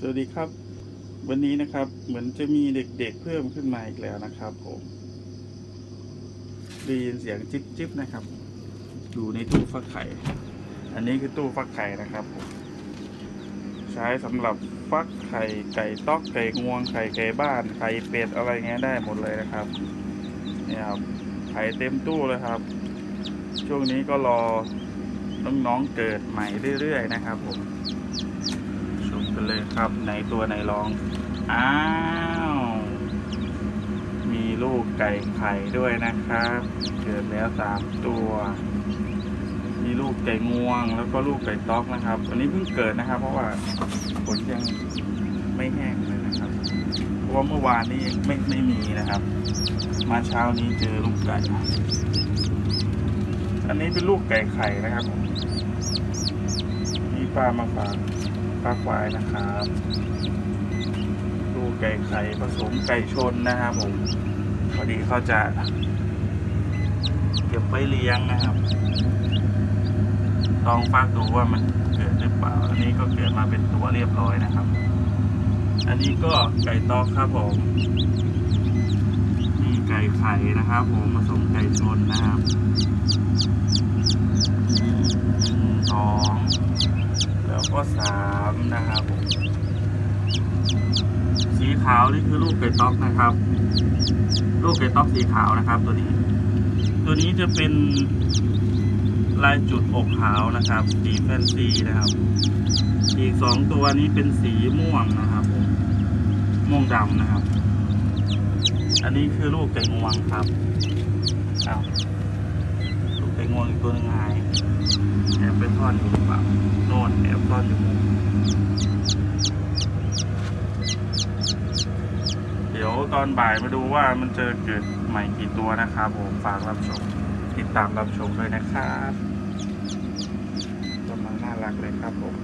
สวัสดีครับ วันนี้นะครับเหมือนจะมีเด็กๆเพิ่มขึ้นมาอีกแล้วนะครับ ผมได้ยินเสียงจิ๊บจิ๊บนะครับ อยู่ในตู้ฟักไข่ อันนี้คือตู้ฟักไข่นะครับผมใช้สำหรับฟักไข่ไก่ต๊อกไก่งวงไข่ไก่บ้านไข่เป็ดอะไรเงี้ยได้หมดเลยนะครับนี่ครับไข่เต็มตู้เลยครับ ช่วงนี้ก็รอน้องๆเกิดใหม่เรื่อยๆนะครับ ผม กันเลยครับในตัวไหนลอง อ้าว มีลูกไก่ไข่ด้วยนะครับ เกิดแล้วสามตัว มีลูกไก่งวง แล้วก็ลูกไก่ต๊อกนะครับอันนี้เพิ่งเกิดนะครับ เพราะว่าฝนยังไม่แห้งเลยนะครับ เพราะว่าเมื่อวานนี้ไม่ไม่มีนะครับ มาเช้านี้เจอลูกไก่อันนี้เป็นลูกไก่ไข่นะครับ มีปลามาฝาก ปลาควายนะครับลูกไก่ไข่ผสมไก่ชนนะครับผมพอดีเขาจะ เก็บไว้เลี้ยงนะครับ ลองฟักดูว่ามันเกิดหรือเปล่า อันนี้ก็เกิดมาเป็นตัวเรียบร้อยนะครับ อันนี้ก็ไก่ตอกครับผมมีไก่ไข่นะครับ ผมผสมไก่ชนนะครับหนึ่งสอง แล้วก็สามนะครับผมสีขาวนี่คือลูกไก่ต๊อกนะครับ ลูกไก่ต๊อกสีขาวนะครับ ตัวนี้ ตัวนี้จะเป็นลายจุดอกขาวนะครับ สีแฟนซีนะครับ อีกสองตัวนี้เป็นสีม่วงนะครับผมม่วงดำนะครับ อันนี้คือลูกไก่งวงครับอ้าลูกไก่งวงอีกตัวหนึงหายแอบไปซ่อนอยู่หรือเปล่าโน่นแอบซ่อนอยู่มุมเดี๋ ยวตอนบ่ายมาดูว่ามันจะเกิดใหม่กี่ตัวนะครับผมฝากรับชมติดตามรับชมด้วยนะครับกำลังน่ารักเลยครับผม